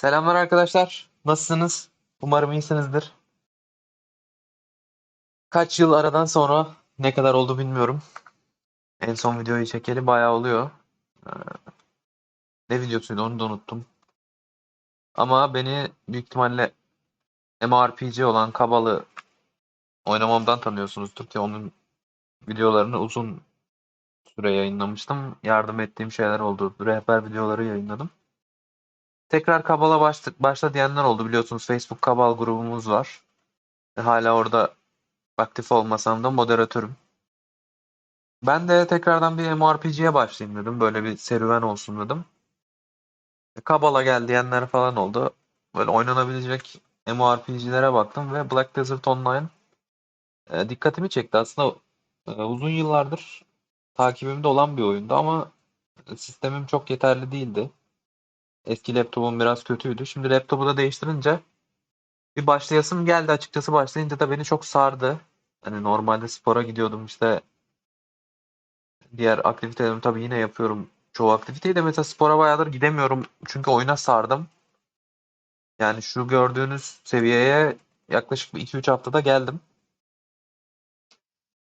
Selamlar arkadaşlar. Nasılsınız? Umarım iyisinizdir. Kaç yıl aradan sonra ne kadar oldu bilmiyorum. En son videoyu çekeli bayağı oluyor. Ee, ne videosuydu onu da unuttum. Ama beni büyük ihtimalle MMORPG olan Kabal'ı oynamamdan tanıyorsunuzdur ki onun videolarını uzun süre yayınlamıştım. Yardım ettiğim şeyler oldu. Rehber videoları yayınladım. Tekrar Kabal'a başla, başla diyenler oldu. Biliyorsunuz Facebook Kabal grubumuz var. Hala orada aktif olmasam da moderatörüm. Ben de tekrardan bir MMORPG'ye başlayayım dedim. Böyle bir serüven olsun dedim. Kabala gel diyenler falan oldu. Böyle oynanabilecek MMORPG'lere baktım ve Black Desert Online e, dikkatimi çekti. Aslında e, uzun yıllardır takibimde olan bir oyundu ama sistemim çok yeterli değildi. Eski laptopum biraz kötüydü. Şimdi laptopu da değiştirince bir başlayasım geldi açıkçası. Başlayınca da beni çok sardı. Hani normalde spora gidiyordum işte diğer aktivitelerimi tabii yine yapıyorum. Çoğu aktiviteyi de mesela spora bayağıdır gidemiyorum. Çünkü oyuna sardım. Yani şu gördüğünüz seviyeye yaklaşık 2-3 haftada geldim.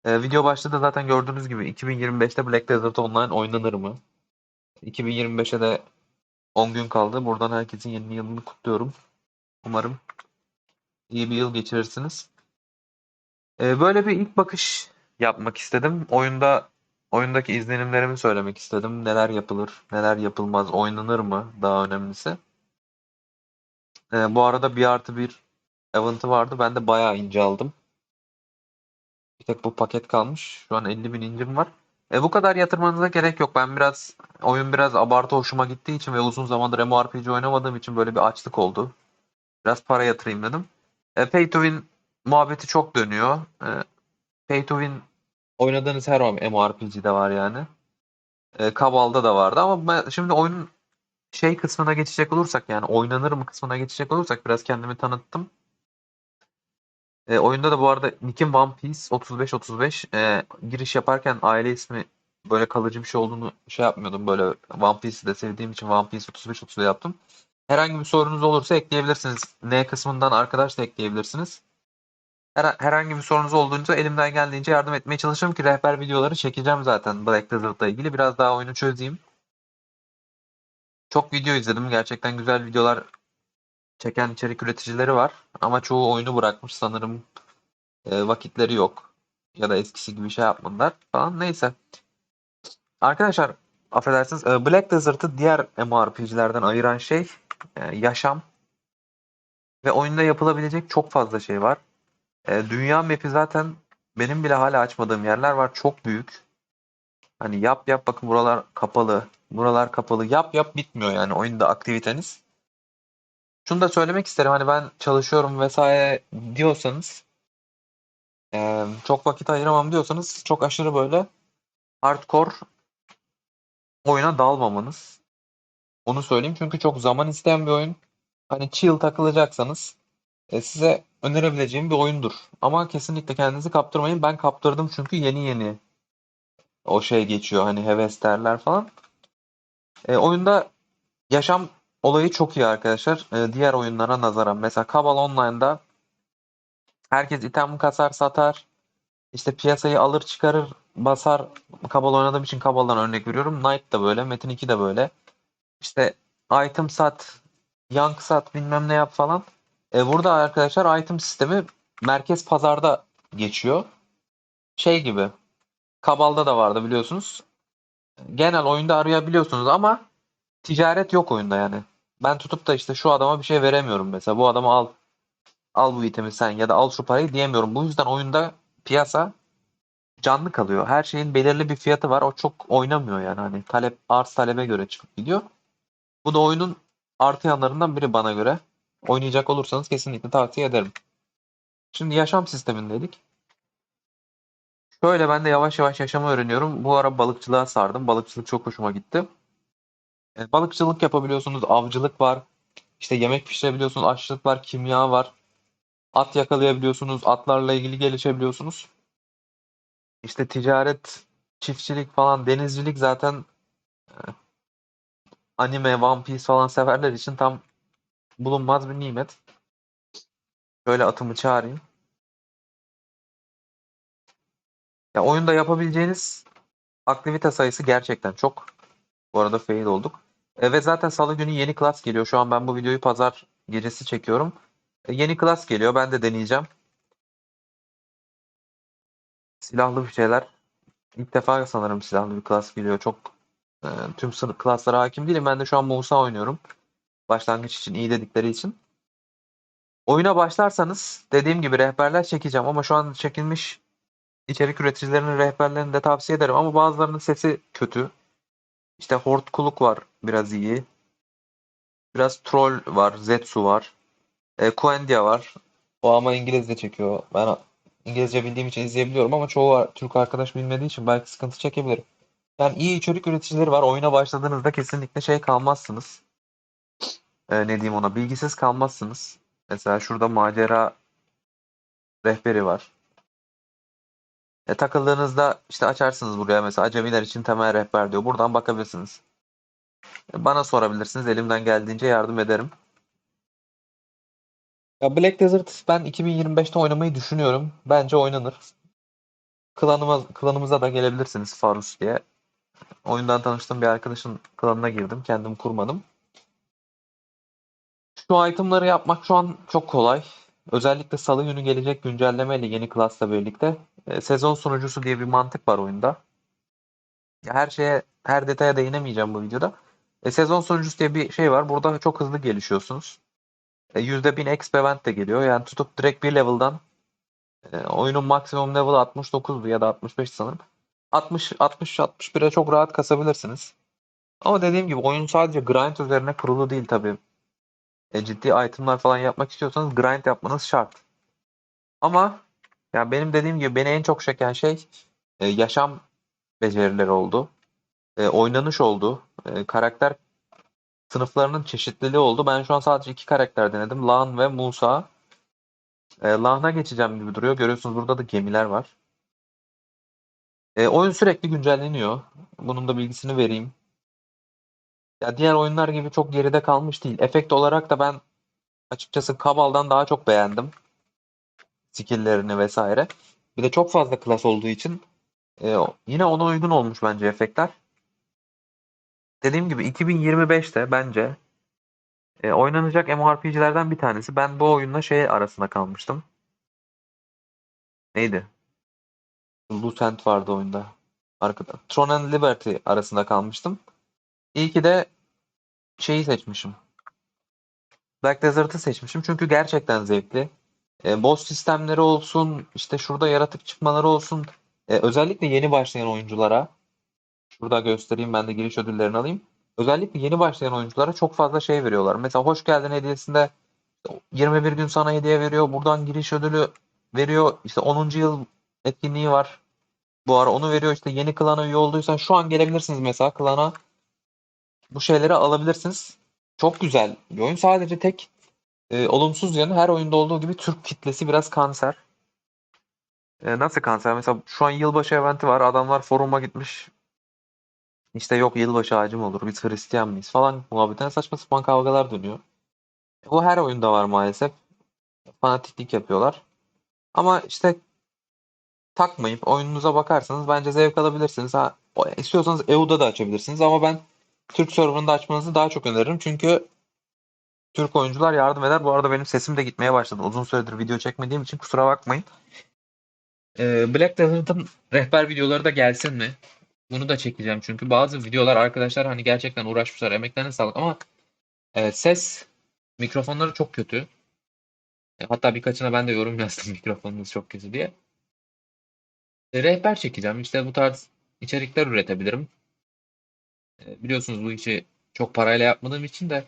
Ee, video başlığı da zaten gördüğünüz gibi 2025'te Black Desert Online oynanır mı? 2025'e de 10 gün kaldı. Buradan herkesin yeni yılını kutluyorum. Umarım iyi bir yıl geçirirsiniz. Ee, böyle bir ilk bakış yapmak istedim. Oyunda oyundaki izlenimlerimi söylemek istedim. Neler yapılır, neler yapılmaz, oynanır mı daha önemlisi. Ee, bu arada bir artı bir event'ı vardı. Ben de bayağı ince aldım. Bir tek bu paket kalmış. Şu an 50 bin incim var. E, bu kadar yatırmanıza gerek yok. Ben biraz oyun biraz abartı hoşuma gittiği için ve uzun zamandır MMORPG oynamadığım için böyle bir açlık oldu. Biraz para yatırayım dedim. E, pay to win muhabbeti çok dönüyor. E, pay to win oynadığınız her MMORPG'de var yani. E, Kabal'da da vardı ama ben, şimdi oyunun şey kısmına geçecek olursak yani oynanır mı kısmına geçecek olursak biraz kendimi tanıttım. E, oyunda da bu arada Nick'in One Piece 3535 e, giriş yaparken aile ismi böyle kalıcı bir şey olduğunu şey yapmıyordum. Böyle One Piece'i de sevdiğim için One Piece 3530 yaptım. Herhangi bir sorunuz olursa ekleyebilirsiniz. N kısmından arkadaş da ekleyebilirsiniz. Her, herhangi bir sorunuz olduğunda elimden geldiğince yardım etmeye çalışıyorum ki rehber videoları çekeceğim zaten Black Desert'la ilgili. Biraz daha oyunu çözeyim. Çok video izledim. Gerçekten güzel videolar çeken içerik üreticileri var. Ama çoğu oyunu bırakmış sanırım. E, vakitleri yok. Ya da eskisi gibi şey yapmadılar falan. Neyse. Arkadaşlar affedersiniz. e, Black Desert'ı diğer MMORPG'lerden ayıran şey e, yaşam. Ve oyunda yapılabilecek çok fazla şey var. E, dünya map'i zaten benim bile hala açmadığım yerler var. Çok büyük. Hani yap yap bakın buralar kapalı. Buralar kapalı. Yap yap bitmiyor yani oyunda aktiviteniz. Şunu da söylemek isterim. Hani ben çalışıyorum vesaire diyorsanız e, çok vakit ayıramam diyorsanız çok aşırı böyle hardcore oyuna dalmamanız. Onu söyleyeyim çünkü çok zaman isteyen bir oyun. Hani chill takılacaksanız e, size önerebileceğim bir oyundur. Ama kesinlikle kendinizi kaptırmayın. Ben kaptırdım çünkü yeni yeni o şey geçiyor. Hani heves derler falan. E, oyunda yaşam olayı çok iyi arkadaşlar. E, diğer oyunlara nazaran. Mesela Kabal Online'da herkes item kasar satar. İşte piyasayı alır çıkarır basar. Kabal oynadığım için Kabal'dan örnek veriyorum. Knight da böyle. Metin 2 de böyle. İşte item sat, yank sat bilmem ne yap falan. E, burada arkadaşlar item sistemi merkez pazarda geçiyor. Şey gibi. Kabal'da da vardı biliyorsunuz. Genel oyunda arayabiliyorsunuz ama ticaret yok oyunda yani. Ben tutup da işte şu adama bir şey veremiyorum mesela. Bu adama al al bu itemi sen ya da al şu parayı diyemiyorum. Bu yüzden oyunda piyasa canlı kalıyor. Her şeyin belirli bir fiyatı var. O çok oynamıyor yani. Hani talep arz talebe göre çıkıp gidiyor. Bu da oyunun artı yanlarından biri bana göre. Oynayacak olursanız kesinlikle tavsiye ederim. Şimdi yaşam sistemindeydik. Şöyle ben de yavaş yavaş yaşamı öğreniyorum. Bu ara balıkçılığa sardım. Balıkçılık çok hoşuma gitti. E, balıkçılık yapabiliyorsunuz, avcılık var. İşte yemek pişirebiliyorsunuz, aşçılık var, kimya var. At yakalayabiliyorsunuz, atlarla ilgili gelişebiliyorsunuz. İşte ticaret, çiftçilik falan, denizcilik zaten e, anime, One Piece falan severler için tam bulunmaz bir nimet. Şöyle atımı çağırayım. Ya oyunda yapabileceğiniz aktivite sayısı gerçekten çok. Bu arada fail olduk. E, ve zaten salı günü yeni klas geliyor. Şu an ben bu videoyu pazar gecesi çekiyorum. E, yeni klas geliyor. Ben de deneyeceğim. Silahlı bir şeyler. İlk defa sanırım silahlı bir klas geliyor. Çok e, tüm sınıf klaslara hakim değilim. Ben de şu an Musa oynuyorum. Başlangıç için iyi dedikleri için. Oyuna başlarsanız dediğim gibi rehberler çekeceğim ama şu an çekilmiş içerik üreticilerinin rehberlerini de tavsiye ederim ama bazılarının sesi kötü. İşte Hortkuluk var biraz iyi. Biraz Troll var, Zetsu var. E, Kuendia var. O ama İngilizce çekiyor. Ben İngilizce bildiğim için izleyebiliyorum ama çoğu Türk arkadaş bilmediği için belki sıkıntı çekebilir. Yani iyi içerik üreticileri var. Oyuna başladığınızda kesinlikle şey kalmazsınız. E, ne diyeyim ona? Bilgisiz kalmazsınız. Mesela şurada macera rehberi var. E, takıldığınızda işte açarsınız buraya mesela acemiler için temel rehber diyor. Buradan bakabilirsiniz. E, bana sorabilirsiniz. Elimden geldiğince yardım ederim. Ya Black Desert ben 2025'te oynamayı düşünüyorum. Bence oynanır. Klanıma, klanımıza da gelebilirsiniz Farus diye. Oyundan tanıştığım bir arkadaşın klanına girdim. Kendim kurmadım. Şu itemları yapmak şu an çok kolay. Özellikle salı günü gelecek güncellemeyle yeni klasla birlikte e, sezon sunucusu diye bir mantık var oyunda. Her şeye, her detaya değinemeyeceğim bu videoda. E, sezon sunucusu diye bir şey var. Burada çok hızlı gelişiyorsunuz. E, %1000 XP event de geliyor. Yani tutup direkt bir level'dan e, oyunun maksimum level 69'du ya da 65 sanırım. 60 60 61'e çok rahat kasabilirsiniz. Ama dediğim gibi oyun sadece grind üzerine kurulu değil tabii. E, ciddi itemlar falan yapmak istiyorsanız grind yapmanız şart. Ama yani benim dediğim gibi beni en çok çeken şey e, yaşam becerileri oldu. E, oynanış oldu. E, karakter sınıflarının çeşitliliği oldu. Ben şu an sadece iki karakter denedim. Lan ve Musa. E, Lan'a geçeceğim gibi duruyor. Görüyorsunuz burada da gemiler var. E, oyun sürekli güncelleniyor. Bunun da bilgisini vereyim. Ya diğer oyunlar gibi çok geride kalmış değil. Efekt olarak da ben açıkçası Kabal'dan daha çok beğendim. Skill'lerini vesaire. Bir de çok fazla klas olduğu için e, yine ona uygun olmuş bence efektler. Dediğim gibi 2025'te bence e, oynanacak MMORPG'lerden bir tanesi. Ben bu oyunla şey arasında kalmıştım. Neydi? Lucent vardı oyunda. Arkada. Tron and Liberty arasında kalmıştım. İyi ki de şeyi seçmişim. Black Desert'ı seçmişim çünkü gerçekten zevkli. E, boss sistemleri olsun, işte şurada yaratık çıkmaları olsun. E, özellikle yeni başlayan oyunculara, şurada göstereyim ben de giriş ödüllerini alayım. Özellikle yeni başlayan oyunculara çok fazla şey veriyorlar. Mesela hoş geldin hediyesinde 21 gün sana hediye veriyor. Buradan giriş ödülü veriyor. İşte 10. yıl etkinliği var. Bu ara onu veriyor. İşte yeni klana üye olduysan şu an gelebilirsiniz mesela klana. Bu şeyleri alabilirsiniz. Çok güzel bir oyun. Sadece tek e, olumsuz yanı her oyunda olduğu gibi Türk kitlesi biraz kanser. E, nasıl kanser? Mesela şu an yılbaşı eventi var. Adamlar foruma gitmiş. İşte yok yılbaşı ağacı mı olur? Biz Hristiyan mıyız? Falan muhabbeten saçma sapan kavgalar dönüyor. Bu her oyunda var maalesef. Fanatiklik yapıyorlar. Ama işte takmayıp oyununuza bakarsanız bence zevk alabilirsiniz. Ha, istiyorsanız EU'da da açabilirsiniz ama ben Türk serverında açmanızı daha çok öneririm. Çünkü Türk oyuncular yardım eder. Bu arada benim sesim de gitmeye başladı. Uzun süredir video çekmediğim için kusura bakmayın. Ee, Black Desert'ın rehber videoları da gelsin mi? Bunu da çekeceğim çünkü bazı videolar arkadaşlar hani gerçekten uğraşmışlar, emeklerine sağlık ama e, ses mikrofonları çok kötü. E, hatta birkaçına ben de yorum yazdım mikrofonunuz çok kötü diye. E, rehber çekeceğim. İşte bu tarz içerikler üretebilirim. E, biliyorsunuz bu işi çok parayla yapmadığım için de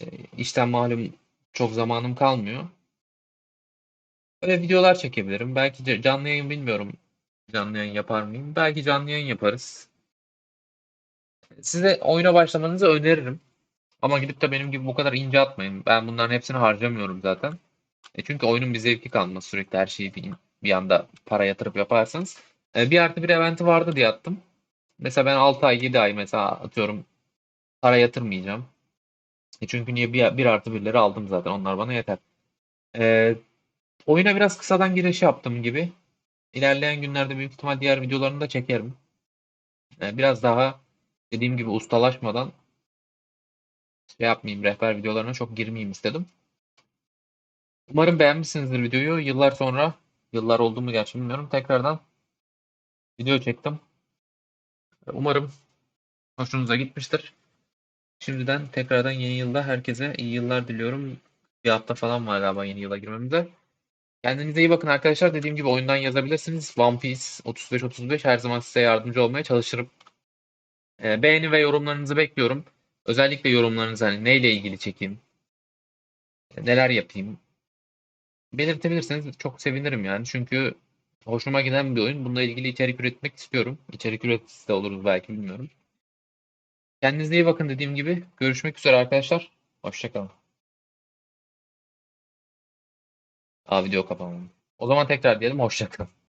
e, işten malum çok zamanım kalmıyor. Öyle videolar çekebilirim. Belki canlı yayın bilmiyorum. Canlı yayın yapar mıyım? Belki canlı yayın yaparız. Size oyuna başlamanızı öneririm. Ama gidip de benim gibi bu kadar ince atmayın. Ben bunların hepsini harcamıyorum zaten. E çünkü oyunun bir zevki kalmaz. Sürekli her şeyi bir, bir anda para yatırıp yaparsanız. E, bir artı bir eventi vardı diye attım. Mesela ben 6 ay 7 ay mesela atıyorum para yatırmayacağım. E çünkü niye bir, bir artı birleri aldım zaten. Onlar bana yeter. Ee, oyuna biraz kısadan giriş yaptım gibi. İlerleyen günlerde büyük ihtimal diğer videolarını da çekerim. Ee, biraz daha dediğim gibi ustalaşmadan şey yapmayayım, rehber videolarına çok girmeyeyim istedim. Umarım beğenmişsinizdir videoyu. Yıllar sonra, yıllar oldu mu gerçi bilmiyorum. Tekrardan video çektim. Umarım hoşunuza gitmiştir. Şimdiden tekrardan yeni yılda herkese iyi yıllar diliyorum. Bir hafta falan var galiba yeni yıla girmemize. Kendinize iyi bakın arkadaşlar. Dediğim gibi oyundan yazabilirsiniz. One Piece 35-35 her zaman size yardımcı olmaya çalışırım. Ee, beğeni ve yorumlarınızı bekliyorum. Özellikle yorumlarınızı hani neyle ilgili çekeyim, neler yapayım belirtebilirseniz çok sevinirim yani. Çünkü hoşuma giden bir oyun. Bununla ilgili içerik üretmek istiyorum. İçerik üreticisi de oluruz belki bilmiyorum. Kendinize iyi bakın dediğim gibi. Görüşmek üzere arkadaşlar. Hoşçakalın. Aa video kapamam. O zaman tekrar diyelim hoşçakalın.